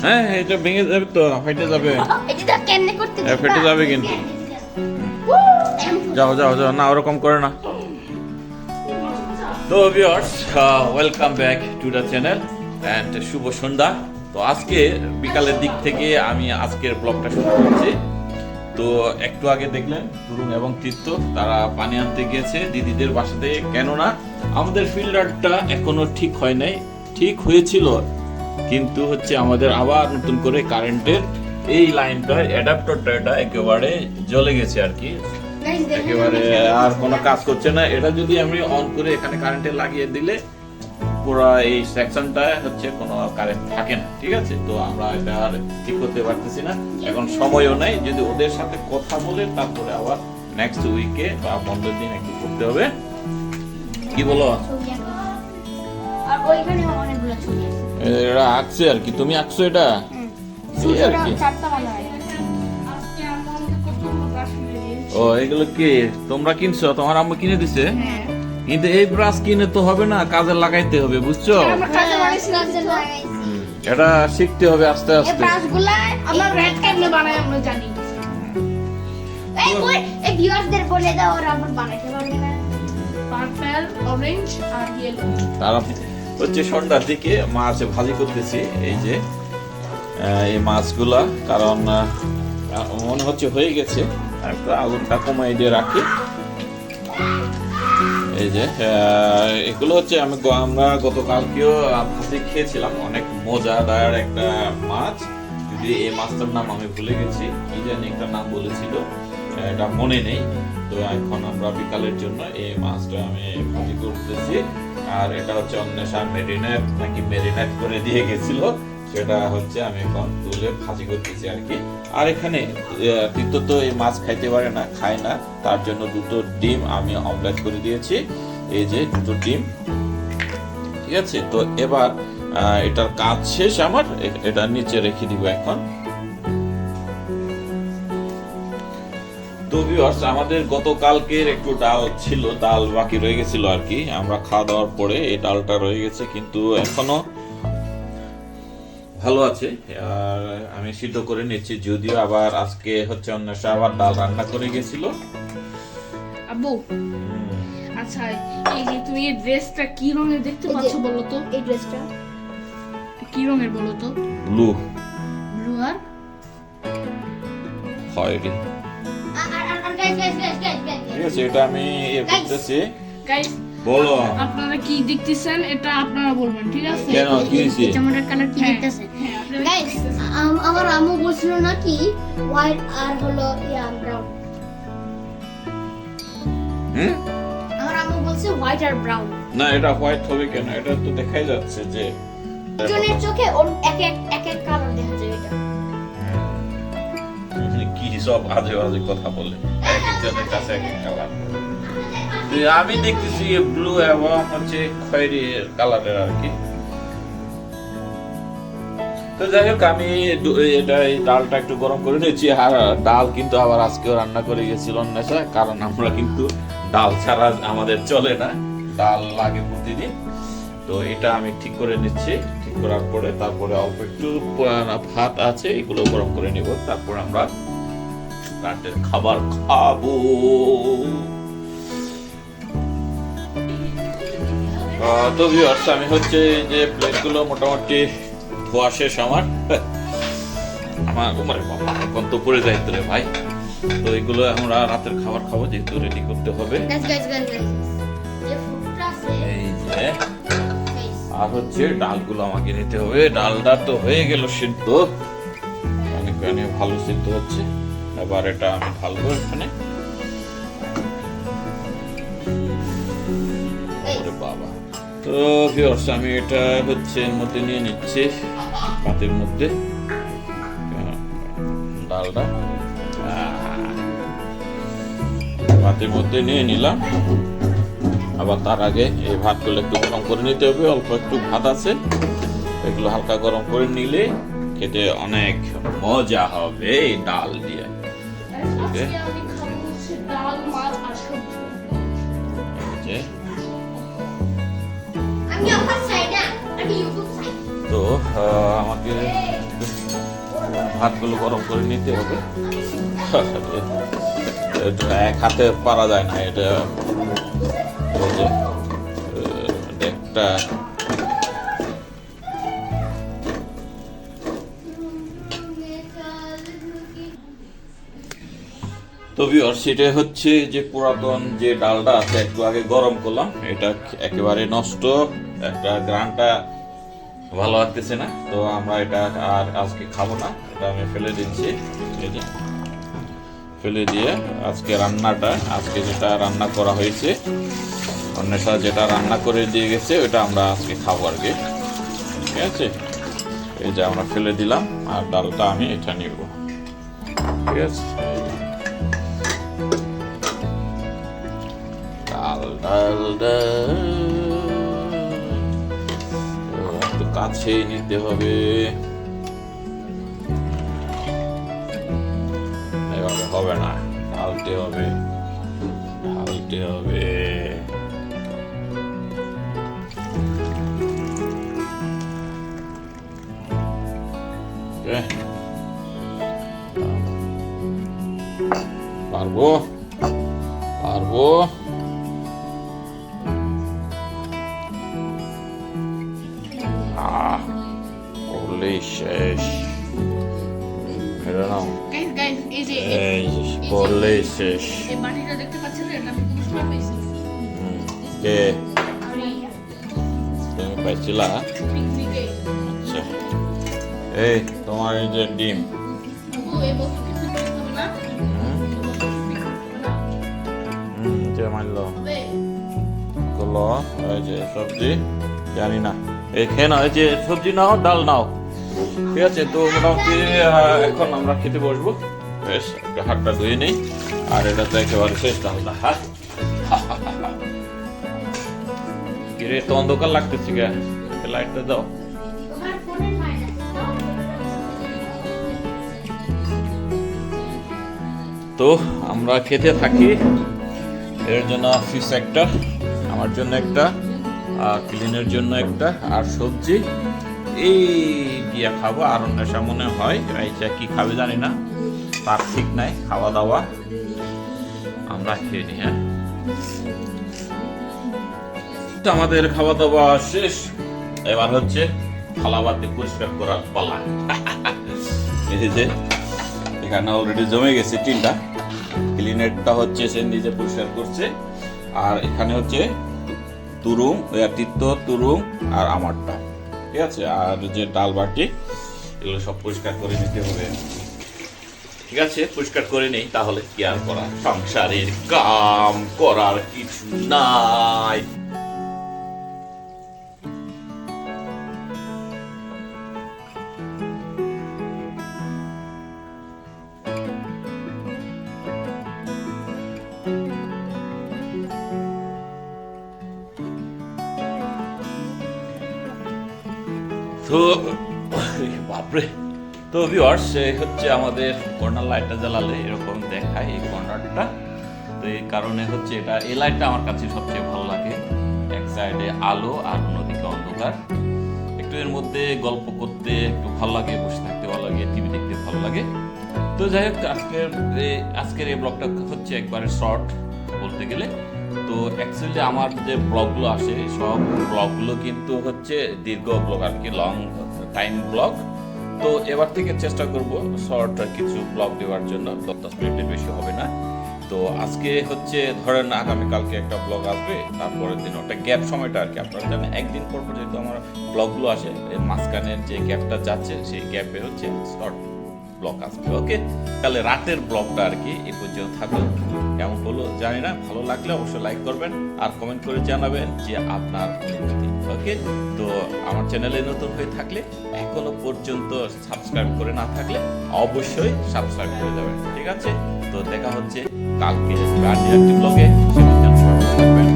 হ্যাঁ ভেঙে যাবে তো ফেটে যাবে। এ, ফেটে যাবে কিন্তু। যাও যাও না ওরকম করে না। Welcome back to channel and শুভ সন্ধ্যা। তো আজকে বিকালের দিক থেকে আমি আজকের ব্লগটা শুরু করছি। তো একটু আগে দেখলেন তরুণ এবং তীর্থ তারা পানি আনতে গিয়েছে। দিদিদের বাসাতে কেননা আমাদের ফিল্টারটা এখনও ঠিক হয় নাই। ঠিক হয়েছিল কিন্তু হচ্ছে আমাদের আবার নতুন করে কারেন্টের এই লাইনটা অ্যাডাপ্টারটা এটা একেবারে জ্বলে গেছে আর কি। একেবারে আর কোনো কাজ করছে না। এটা যদি আমি অন করে এখানে কারেন্টে লাগিয়ে দিলে পুরো এই সেকশনটা হচ্ছে কোনো কারেন্ট থাকে না ঠিক আছে? তো আমরা এটা আর ঠিক করতে পারতেছি না। এখন সময়ও নেই যদি ওদের সাথে কথা বলে তারপরে আবার নেক্সট উইকে বা বন্ধের দিন একটু করতে হবে। কি বলো? এটা আঁকছে আর কি। তুমি আঁকছো এটা? আর কি। ও এগুলো কি? তোমরা কিনছো? তোমার আম্মু কিনে দিছে? হ্যাঁ। কিন্তু এই ব্রাশ কিনে তো হবে না কাজে লাগাইতে হবে বুঝছ? এটা শিখতে হবে আস্তে আস্তে। আমরা রেড কেমনে বানাই আমরা জানি। এই বই এই ভিউয়ার্সদের বলে দাও ওরা আবার বানাইতে পারবে না। পার্পল অরেঞ্জ আর ইয়েলো তারা হচ্ছে সন্ধ্যার দিকে মাছ ভাজি করতেছি এই যে এই মাছগুলা কারণ মনে হচ্ছে হয়ে গেছে। একটু আগুনটা কমাই দিয়ে রাখি। এই যে এগুলো হচ্ছে আমি আমরা গতকালকেও ভাজি খেয়েছিলাম। অনেক মজাদার একটা মাছ। যদি এই মাছটার নাম আমি ভুলে গেছি, কি জানি একটা নাম বলেছিল, এটা মনে নেই। তো এখন আমরা বিকালের জন্য এই মাছটা আমি ভাজি করতেছি। আর এটা হচ্ছে অন্বেষা মেরিনেট নাকি মেরিনেট করে দিয়ে গেছিল। সেটা হচ্ছে আমি এখন তুলে ভাজি করতেছি আর কি। আর এখানে আহ, তো এই মাছ খাইতে পারে না খায় না। তার জন্য দুটো ডিম আমি অমলেট করে দিয়েছি। এই যে দুটো ডিম। ঠিক আছে? তো এবার এটার কাজ শেষ আমার। এটা নিচে রেখে দিব এখন। তো ভিউয়ার্স আমাদের গতকালকের একটু ডাল ছিল ডাল বাকি রয়ে গেছিল আর কি। আমরা খাওয়া দাওয়ার পরে এই ডালটা রয়ে গেছে কিন্তু এখনও ভালো আছে। আর আমি সিদ্ধ করে নিচ্ছি। যদিও আবার আজকে হচ্ছে অন্বেষা আবার ডাল রান্না করে গেছিল। আব্বু আচ্ছা এই যে তুমি এই ড্রেসটা কি রঙের দেখতে পাচ্ছ বলো তো? এই ড্রেসটা। কি রঙের বলো তো? ব্লু। ব্লু আর? খয়েরি আর আর আর guys guys guys guys guys ঠিক আছে এটা আমি ইয়ে করতেছি। গাইস বলো। আপনারা কি দেখতেছেন এটা আপনারা বলবেন ঠিক আছে? কেন কি হয়েছে? টমেটোর কালার কি হ্যাঁ, হ্যাঁ, আপনারা গাইস আমার আম্মু বলছিল নাকি হোয়াইট আর হলো ইয়া ব্রাউন হুম? আমার আম্মু বলছে হোয়াইট আর ব্রাউন না এটা হোয়াইট হবে কেন? এটা তো দেখাই যাচ্ছে যে জনের চোখে এক এক এক এক কালার দেখা যায় এটা। কি সব আজে বাজে কথা বলে। একজনের কাছে এক এক কালার আমি দেখতেছি ব্লু এবং হচ্ছে খয়েরি কালারের আর কি। তো যাই হোক, আমি এটা এই ডালটা একটু গরম করে নিয়েছি। আর ডাল কিন্তু আবার আজকেও রান্না করে গেছিল নেশা, কারণ আমরা কিন্তু ডাল ছাড়া আমাদের চলে না। ডাল লাগে প্রতিদিন। তো এটা আমি ঠিক করে নিচ্ছি, ঠিক করার পরে তারপরে অল্প একটু ভাত আছে, এগুলো গরম করে নিব। তারপর আমরা রাতের খাবার খাব। তো ভিউয়ার্স আমি হচ্ছে যে প্লেটগুলো মোটামুটি ধোয়া শেষ আমার। আমার উমারে বাবা এখন তো পড়ে যাই তোরে ভাই। তো এগুলো আমরা রাতের খাবার খাব যেহেতু রেডি করতে হবে। এই যে আর হচ্ছে ডালগুলো আমাকে নিতে হবে। ডালটা তো হয়ে গেল সিদ্ধ। অনেক অনেক ভালো সিদ্ধ হচ্ছে। এবার এটা আমি ঢালবো এখানে। বাবা। তো ভিউয়ার্স আমি এটা হচ্ছে এর মধ্যে নিয়ে নিচ্ছি। পাতের মধ্যে। ডালটা পাতের মধ্যে নিয়ে নিলাম। আবার তার আগে এই ভাতগুলো একটু গরম করে নিতে হবে। অল্প একটু ভাত আছে। এগুলো হালকা গরম করে নিলে খেতে অনেক মজা হবে ডাল দিয়ে। তো আমাকে ভাতগুলো গরম করে নিতে হবে। এক হাতে পারা যায় না এটা একটা তো ভিউয়ার সেটা হচ্ছে যে পুরাতন যে ডালটা আছে, একটু আগে গরম করলাম, এটা একেবারে নষ্ট, একটা গ্রানটা ভালো লাগতেছে না, তো আমরা এটা আর আজকে খাব না, এটা আমি ফেলে দিচ্ছি ফেলে দিয়ে আজকে রান্নাটা, আজকে যেটা রান্না করা হয়েছে অন্যের সাথে যেটা রান্না করে দিয়ে গেছে ওটা আমরা আজকে খাব আর কি। ঠিক আছে? এই যে আমরা ফেলে দিলাম, আর ডালটা আমি এটা নিব। ঠিক আছে? একটু কাছেই নিতে হবে। এভাবে হবে না ঢালতে হবে ঢালতে হবে। পারব পারব। আমি পুরস্কার পেয়েছি হুম, কে? তুমি পাইছিলা? আচ্ছা। এই তোমার এই যে ডিম। এই না? এই না করল? এই যে সবজি? জানি না। এই খেয়ে নাও এই যে সবজি নাও ডাল নাও। ঠিক আছে, তো মোটামুটি এখন আমরা খেতে বসবো। বেশ, একটু হাতটা ধুয়ে নেই, আর এটা তো একেবারে শেষ হাত কিরে তো অন্ধকার গে লাইটটা দাও। তো আমরা খেতে থাকি, এর জন্য ফিস একটা, আমার জন্য একটা ক্লিনের জন্য একটা, আর সবজি। এই দিয়ে খাব, আর নেশা মনে হয়, এইটা কি খাবে জানি না, তার ঠিক নাই, খাওয়া দাওয়া। আমরা খেয়ে নিই হ্যাঁ। তো আমাদের খাওয়া দাওয়া শেষ। এবার হচ্ছে থালাবাতি পরিষ্কার করার পালা। এই যে এখানে অলরেডি জমে গেছে টিনটা। ক্লিনেরটা হচ্ছে সে নিজে পরিষ্কার করছে। আর এখানে হচ্ছে তুরুম তিত্ত তুরুম আর আমারটা। ঠিক আছে? আর যে ডাল বাটি, এগুলো সব পরিষ্কার করে নিতে হবে। ঠিক আছে? পরিষ্কার করে নেই, তাহলে কি আর করা? সংসারের কাম করার কিছু নাই। তো, বাপরে। তো ভিউয়ার্স হচ্ছে আমাদের কর্নার লাইটটা জ্বালালে এরকম দেখায় এই কর্নারটা। তো এই কারণে হচ্ছে এটা, এই লাইটটা আমার কাছে সবচেয়ে ভালো লাগে। এক সাইডে আলো আর অন্যদিকে অন্ধকার। একটু এর মধ্যে গল্প করতে একটু ভালো লাগে, বসে থাকতে ভালো লাগে টিভি দেখতে ভালো লাগে। তো যাই হোক, আজকের আজকের এই ব্লগটা হচ্ছে একবারে শর্ট বলতে গেলে। তো অ্যাকচুয়ালি আমার যে ব্লগগুলো আসে, সব ব্লগগুলো কিন্তু হচ্ছে দীর্ঘ ব্লগ আর কি লং টাইম ব্লগ। তো এবার থেকে চেষ্টা করব শর্ট কিছু ব্লগ দেওয়ার জন্য দশ মিনিটের বেশি হবে না। তো আজকে হচ্ছে ধরেন আগামীকালকে একটা ব্লগ আসবে, তারপরের দিন ওটা গ্যাপ সময়টা আর কি, আপনারা জানেন, একদিন পর পর যেহেতু আমার ব্লগগুলো আসে মাঝখানের যে গ্যাপটা যাচ্ছে, সেই গ্যাপে হচ্ছে শর্ট ব্লগ আসবে ওকে তাহলে রাতের ব্লকটা আর কি এই পর্যন্ত থাকল। কেমন হলো জানি না, ভালো লাগলে অবশ্যই লাইক করবেন আর কমেন্ট করে জানাবেন যে আপনার অনুভূতি। ওকে তো আমার চ্যানেলে নতুন হয়ে থাকলে এখনও পর্যন্ত সাবস্ক্রাইব করে না থাকলে অবশ্যই সাবস্ক্রাইব করে যাবেন ঠিক আছে? তো দেখা হচ্ছে কালকে ব্র্যান্ড ব্লগে ভালো থাকবেন।